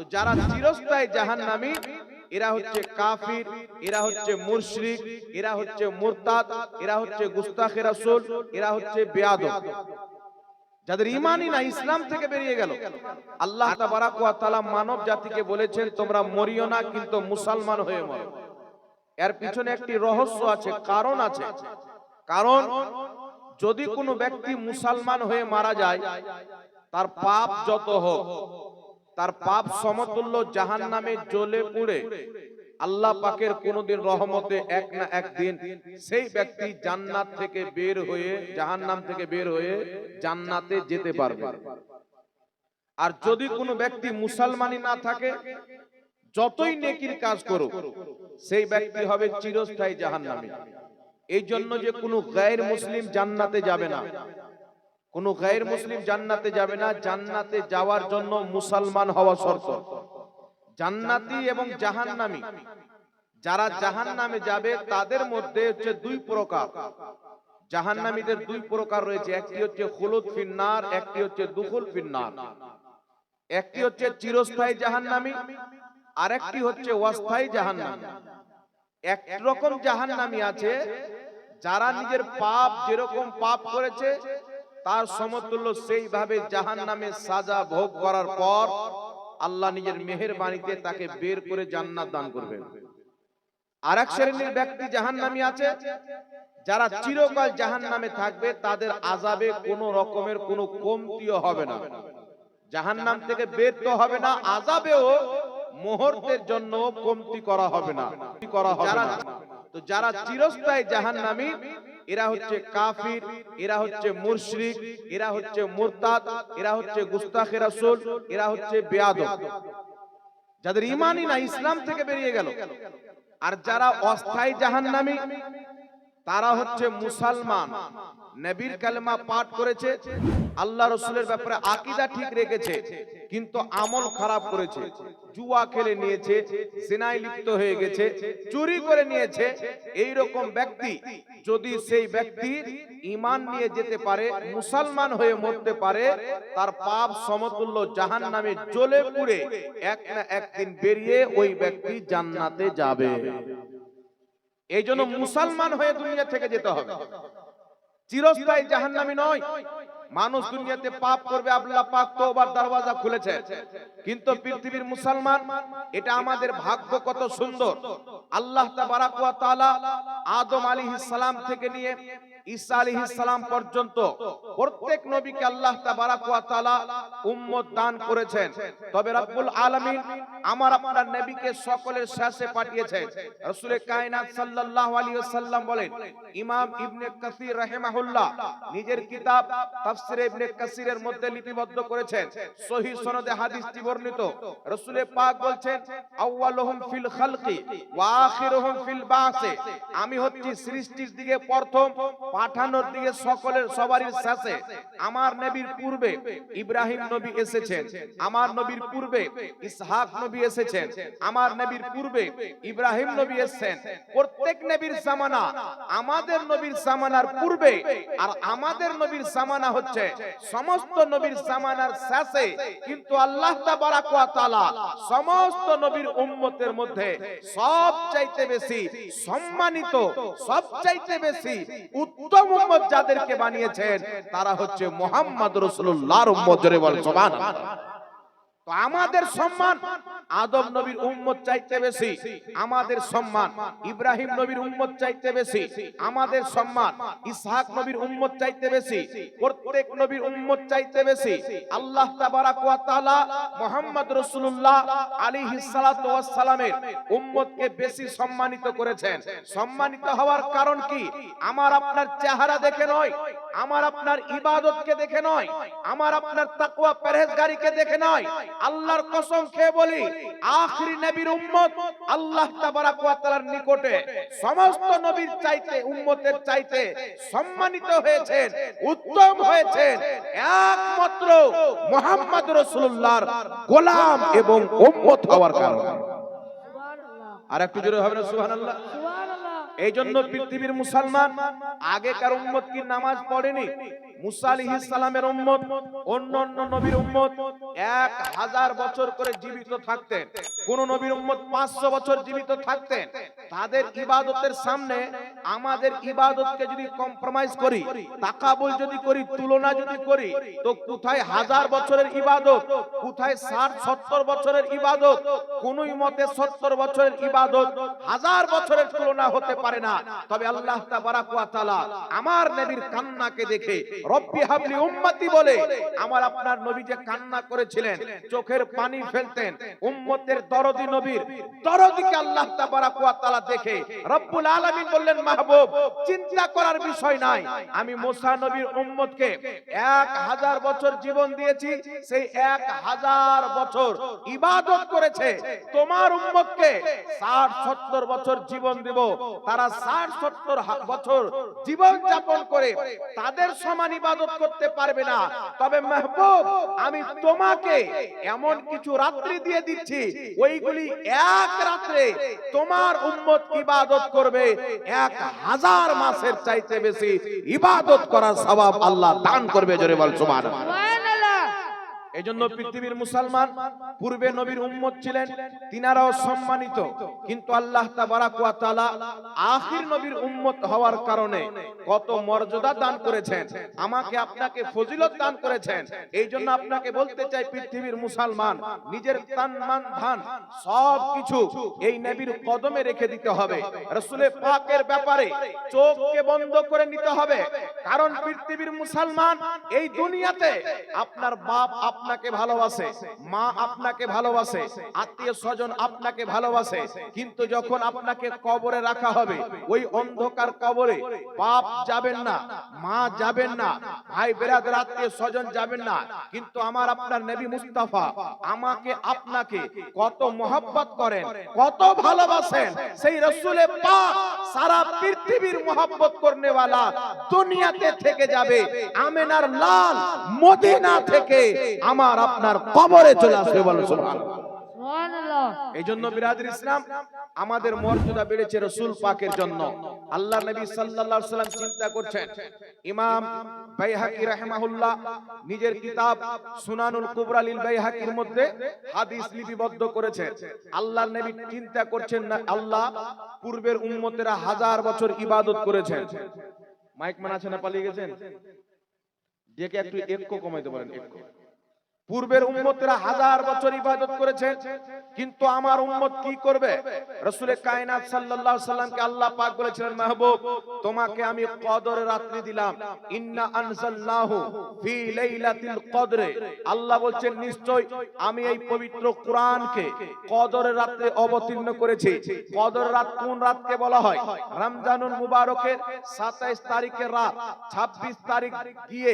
তো যারা চিরস্থায়ী জাহান্নামী, এরা হচ্ছে কাফির, এরা হচ্ছে মুশরিক, এরা হচ্ছে মুরতাদ, এরা হচ্ছে গুস্তাখে রাসূল, এরা হচ্ছে বেয়াদব। যাদের ইমানই না, ইসলাম থেকে বেরিয়ে গেল। আল্লাহ তাআলা মানব জাতিকে বলেছেন, তোমরা মরিও না, কিন্তু মুসলমান হয়ে মরো। এর পিছনে একটি রহস্য আছে, কারণ আছে। কারণ, যদি কোনো ব্যক্তি মুসলমান হয়ে মারা যায়, তার পাপ যত হোক তার পাপ সমতুল্য জাহান নামে জ্বলে পুড়ে। আল্লাহ পাকের কোনদিন রহমতে এক না একদিন সেই ব্যক্তি জান্নাত থেকে বের হয়ে জাহান্নাম থেকে বের হয়ে জান্নাতে যেতে পারবে। আর যদি কোনো ব্যক্তি মুসলমানই না থাকে, যতই নেকির কাজ করুক, সেই ব্যক্তি হবে চিরস্থায়ী জাহান্নামী এই জন্য যে কোনো গায়ের মুসলিম জান্নাতে যাবে না। কোন গায়ের মুসলিম জান্নাতে যাবে না জান্নাতে যাওয়ার জন্য মুসলমান হওয়া শর্ত। জান্নাতি এবং জাহান্নামী। যারা জাহান্নামে যাবে তাদের মধ্যে হচ্ছে দুই প্রকার। জাহান্নামীদের দুই প্রকার রয়েছে। একটি হচ্ছে হলুদ ফিন্নার একটি হচ্ছে দুখুল ফিন্নার। একটি হচ্ছে চিরস্থায়ী জাহান্নামী আর একটি হচ্ছে অস্থায়ী জাহান্নামী। এক রকম জাহান্নামী আছে যারা নিজের পাপ যেরকম পাপ করেছে তার সমতুল্য সেইভাবে জাহান নামে সাজা ভোগ করার পর আল্লাহ নিজের মেহের বাণীতে তাকে বের করে জান্নাত দান করবেন। আর এক শ্রেণির ব্যক্তি জাহান নামে আছে, যারা চিরকাল জাহান নামে থাকবে, তাদের আজাবে কোনো রকমের কোনো কমতিও হবে না। জাহান নাম থেকে বের তো হবে না আজাবেও মুহূর্তের জন্য কমতি করা হবে না করা হবে না। তো যারা চিরস্থায়ী জাহান্নামী এরা হচ্ছে কাফির, এরা হচ্ছে মুশরিক, এরা হচ্ছে মুরতাদ, এরা হচ্ছে গুস্তাখে রাসূল, এরা হচ্ছে বেয়াদব। যাদের ইমানই না, ইসলাম থেকে বেরিয়ে গেল। আর যারা অস্থায়ী জাহান্নামী তারা হচ্ছে মুসলমান। নবীর কালেমা পাঠ করেছে, আল্লাহ রসুলের ব্যাপারে আকিদা ঠিক রেখেছে, কিন্তু আমল খারাপ করেছে। জুয়া খেলে নিয়েছে সিনাই লিপ্ত হয়ে গেছে, চুরি করে নিয়েছে। এই রকম ব্যক্তি যদি সেই ব্যক্তি ইমান নিয়ে যেতে পারে, মুসলমান হয়ে মরতে পারে, তার পাপ সমতুল্য জাহান নামে জ্বলে পুড়ে এক না একদিন বেরিয়ে ওই ব্যক্তি জান্নাতে যাবে। এই জন্য মুসলমান হয়ে দুনিয়া থেকে যেতে হবে। চিরস্থায়ী জাহান্নামী নয়। মানুষ দুনিয়াতে পাপ করবে আল্লাহ পাক তোবার দরওয়াজা খুলেছে। কিন্তু পৃথিবীর মুসলমান এটা আমাদের ভাগ্য কত সুন্দর। আল্লাহ তাবারাক ওয়া তাআলা আদম আলাইহিস সালাম থেকে নিয়ে পর্যন্ত প্রত্যেক নবীকে আল্লাহ উম্মত দান করেছেন। তবে রব্বুল আমার আপনার নবীকে সকলের শেষে পাঠিয়েছেন। কায়নাত বলেন, ইমাম ইবনে কাসির নিজের কিতাব তাফসিরে ইবনে কাসিরের মধ্যে লিপিবদ্ধ করেছেন। সহিহ সনদে হাদিসটি বর্ণিত। পাক বলছেন, আউয়ালুহুম ফিল খালকি ওয়া আখিরুহুম ফিল বাসে। আমি হচ্ছি সৃষ্টির দিকে প্রথম পাঠানোর দিকে সকলের সবারই শেষে আমার নবীর পূর্বে ইব্রাহিম নবী এসেছেন। আমার নবীর পূর্বে ইসহাক নবী এসেছেন। আমার নবীর পূর্বে ইব্রাহিম নবী এসেছেন। প্রত্যেক নবীর জামানা আমাদের নবীর জামানার পূর্বে আর আমাদের নবীর জামানা হচ্ছে সমস্ত নবীর জামানার শেষে কিন্তু আল্লাহ তাআলা সমস্ত নবীর উম্মতের মধ্যে সবচাইতে বেশি সম্মানিত, সবচাইতে বেশি উত্তম যাদেরকে বানিয়েছেন তারা হচ্ছে মোহাম্মদ রসুল্লাহ উম্মত জোরে বল সুবহানাল্লাহ। তো আমাদের সম্মান আদম নবীর উম্মত চাইতে বেশি আমাদের সম্মান। ইব্রাহিম নবীর উম্মত চাইতে বেশি আমাদের সম্মান। ইসহাক নবীর উম্মত চাইতে বেশি প্রত্যেক নবীর উম্মত চাইতে বেশি। আল্লাহ তাবারাক ওয়া তাআলা মুহাম্মদ রাসূলুল্লাহ আলাইহিস সালাতু ওয়াস সালামের উম্মতকে বেশি সম্মানিত করেছেন। সম্মানিত হওয়ার কারণ কি? আমার আপনার চেহারা দেখে নয় আমার আপনার ইবাদতকে দেখে নয় আমার আপনার তাকওয়া পরহেজগারিকে দেখে নয়। আল্লাহর কসম খেয়ে বলি আখরি নবীর উম্মত আল্লাহ তাবারাক ওয়া তাআলার নিকটে সমস্ত নবীর চাইতে উম্মতের চাইতে সম্মানিত হয়েছেন উত্তম হয়েছেন একমাত্র মুহাম্মদ রাসূলুল্লাহর গোলাম এবং উম্মত হওয়ার কারণে। আর একটু জোরে হবে না সুবহানাল্লাহ? এই জন্য পৃথিবীর মুসলমান আগে আগেকার উম্মত কি নামাজ পড়েনি? মুসা উম্মত, অন্য অন্য নবীর উম্মত, এক হাজার বছর করে জীবিত থাকতেন। কোন নবীর উম্মত পাঁচশো বছর জীবিত থাকতেন। তাদের ইবাদতের সামনে আমাদের ইবাদতকে যদি কম্প্রোমাইজ করি, তাকাবুল যদি করি, তুলনা যদি করি, তো কোথায় হাজার বছরের ইবাদত, কোথায় ষাট, সত্তর বছরের ইবাদত, কোনই মতে সত্তর বছরের ইবাদত হাজার বছরের তুলনা হতে পারে না। তবে আল্লাহ তাবারাক ওয়া আমার নবীর কান্নাকে দেখে মাহবুব, চিন্তা করার বিষয় নাই। আমি নবীর বছর জীবন দিয়েছি, সেই এক হাজার বছর ইবাদত করেছে। তোমার উম্মতকে ষাট, সত্তর বছর জীবন দেব। তারা ষাট, সত্তর হা- বছর জীবন যাপন করে তাদের সমান ইবাদত করতে পারবে না। তবে মেহবুব, আমি তোমাকে এমন কিছু রাত্রি দিয়ে দিচ্ছি, ওইগুলি এক রাত্রে তোমার উম্মত ইবাদত করবে এক হাজার মাসের চাইতে বেশি। ইবাদত করার স্বভাব আল্লাহ দান করবে, জোরে বল এই জন্য পৃথিবীর মুসলমান পূর্বে নবীর উম্মত ছিলেন তিনারাও সম্মানিত। কিন্তু আল্লাহ তাআলা আখির নবীর উম্মত হওয়ার কারণে কত মর্যাদা দান করেছেন। আমাকে আপনাকে ফজিলত দান করেছেন। এই জন্য আপনাকে বলতে চাই পৃথিবীর মুসলমান নিজের তান মান ধান সব কিছু এই নবীর কদমে রেখে দিতে হবে। রাসূলের পাকের ব্যাপারে চোখকে বন্ধ করে নিতে হবে। কারণ পৃথিবীর মুসলমান এই দুনিয়াতে আপনার বাপ আপনাকে ভালোবাসে, মা আপনাকে ভালোবাসে, আত্মীয় স্বজন আপনাকে ভালোবাসে, কিন্তু যখন আপনাকে কবরে রাখা হবে, ওই অন্ধকার কবরে বাপ যাবেন না, মা যাবেন না, ভাই বেরাদের আত্মীয় স্বজন যাবেন না, কিন্তু আমার আপনার নবী মুস্তাফা আমাকে, আপনাকে কত মোহাব্বত করেন, কত ভালোবাসেন, সেই রসুলে পাক সারা পৃথিবীর মোহাব্বত করনে দুনিয়াতে থেকে যাবে, আমেনার লাল মদিনা থেকে আমার আপনার কবরে চলে আসবে বলো এই জন্য বিরাদের ইসলাম আমাদের মর্যাদা বেড়েছে রসুল পাকের জন্য। আল্লাহ নবী সাল্লাল্লাহু সাল্লাম চিন্তা করছেন ইমাম বাইহাকি রাহিমাহুল্লাহ নিজের কিতাব সুনানুল কুবরা লিল বাইহাকির মধ্যে হাদিস লিপিবদ্ধ করেছেন। আল্লাহ নবী চিন্তা করছেন না আল্লাহ পূর্বের উম্মতেরা হাজার বছর ইবাদত করেছেন। মাইক মান আছে না পালিয়ে গেছেন? ডেকে একটু কমাইতে পারেন পূর্বের উম্মতেরা হাজার বছর ইবাদত করেছেন, কিন্তু আমার উম্মত কি করবে? রসুলের কায়নাত সাল্লাল্লাহু সাল্লামকে আল্লাহ পাক বলেছিলেন, মাহবুব, তোমাকে আমি কদরের রাত্রি দিলাম। ইন্না আনজালনাহু ফি লাইলাতিল কদরে। আল্লাহ বলছেন, নিশ্চয় আমি এই পবিত্র কোরআনকে কদরের রাতে অবতীর্ণ করেছি। কদর রাত কোন রাতকে বলা হয়? রমজানুল মুবারকের 27 তারিখের রাত 26 তারিখ গিয়ে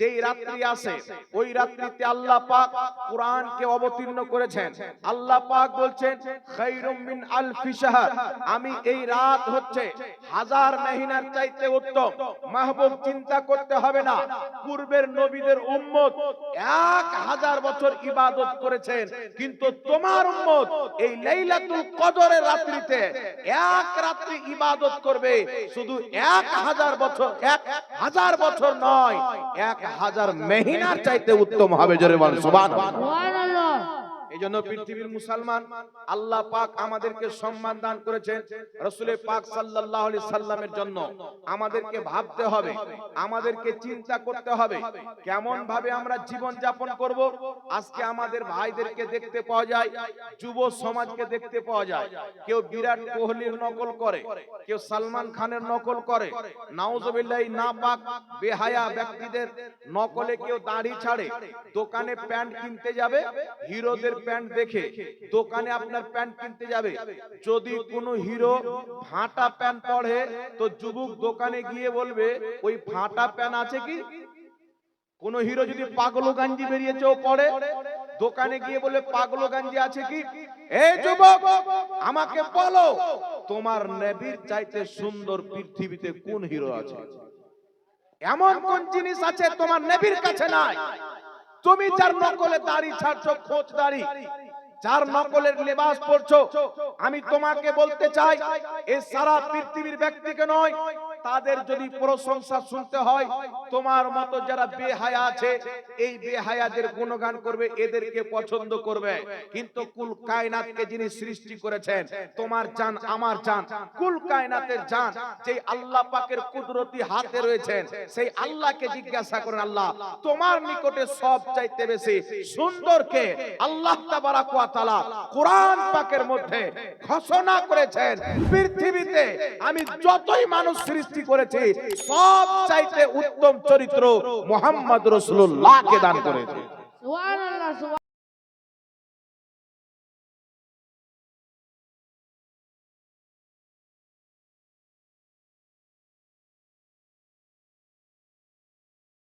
যেই রাত্রি আসে, ওই রাত্রিতে আল্লাহ পাক কোরআনকে অবতীর্ণ করেছেন। আল্লাহ পাক বলছেন খায়রুম মিন আলফি শাহর। আমি এই রাত হচ্ছে হাজার মহিনার চাইতে উত্তম। মাহবুব চিন্তা করতে হবে না। পূর্বের নবীদের উম্মত এক হাজার বছর ইবাদত করেছেন। কিন্তু তোমার উম্মত এই লাইলাতুল কদরের রাত্রিতে এক রাত্রি ইবাদত করবে। শুধু এক হাজার বছর, এক হাজার বছর নয়, এক হাজার মেহিনার চাইতে উত্তম হবে। জোরে বল সুবহানাল্লাহ। সুবহানাল্লাহ। এই জন্য পৃথিবীর মুসলমান আল্লাহ পাক আমাদেরকে সম্মান দান করেছেন রসুল পাক আলাইহি সাল্লামের জন্য আমাদেরকে ভাবতে হবে আমাদেরকে চিন্তা করতে হবে কেমন ভাবে আমরা জীবন যাপন করব? আজকে আমাদের ভাইদেরকে দেখতে পাওয়া যায় যুব সমাজকে দেখতে পাওয়া যায় কেউ বিরাট কোহলির নকল করে কেউ সালমান খানের নকল করে নাউজুবিল্লাহ না পাক বেহায়া ব্যক্তিদের নকলে কেউ দাড়ি ছাড়ে দোকানে প্যান্ট কিনতে যাবে হিরোদের প্যান্ট দেখে দোকানে আপনার প্যান্ট কিনতে যাবে। যদি কোনো হিরো ফাটা প্যান্ট পরে তো যুবক দোকানে গিয়ে বলবে, ওই ফাটা প্যান্ট আছে কি? কোন হিরো যদি পাগলো গাঞ্জি বেরিয়েছে ও পড়ে, দোকানে গিয়ে বলে পাগলো গাঞ্জি আছে কি? এই যুবক, আমাকে বলো, তোমার নবীর চাইতে সুন্দর পৃথিবীতে কোন হিরো আছে? এমন কোন জিনিস আছে তোমার নবীর কাছে নাই। তুমি যার নকলে দাড়ি ছাড়ছো খোঁজ দাড়ি। যার নকলের লেবাস পড়ছো আমি তোমাকে বলতে চাই এ সারা পৃথিবীর ব্যক্তিকে নয় তাদের যদি প্রশংসা শুনতে হয়, তোমার মতো যারা বেহায়া আছে, এই বেহায়াদের গুণগান করবে, এদেরকে পছন্দ করবে। কিন্তু কুল কায়নাতকে যিনি সৃষ্টি করেছেন, তোমার জান, আমার জান, কুল কায়নাতের জান যে আল্লাহ পাকের কুদরতি হাতে রয়েছেন, সেই আল্লাহকে জিজ্ঞাসা করেন, আল্লাহ, তোমার নিকটে সব চাইতে বেশি সুন্দরকে আল্লাহ তাবারাক ওয়া তাআলা কোরআন পাকের মধ্যে ঘোষণা করেছেন, পৃথিবীতে আমি যতই মানুষ সৃষ্টি করেছি সব চাইতে উত্তম চরিত্র মোহাম্মদ রসুল্লাহকে দান করেছে।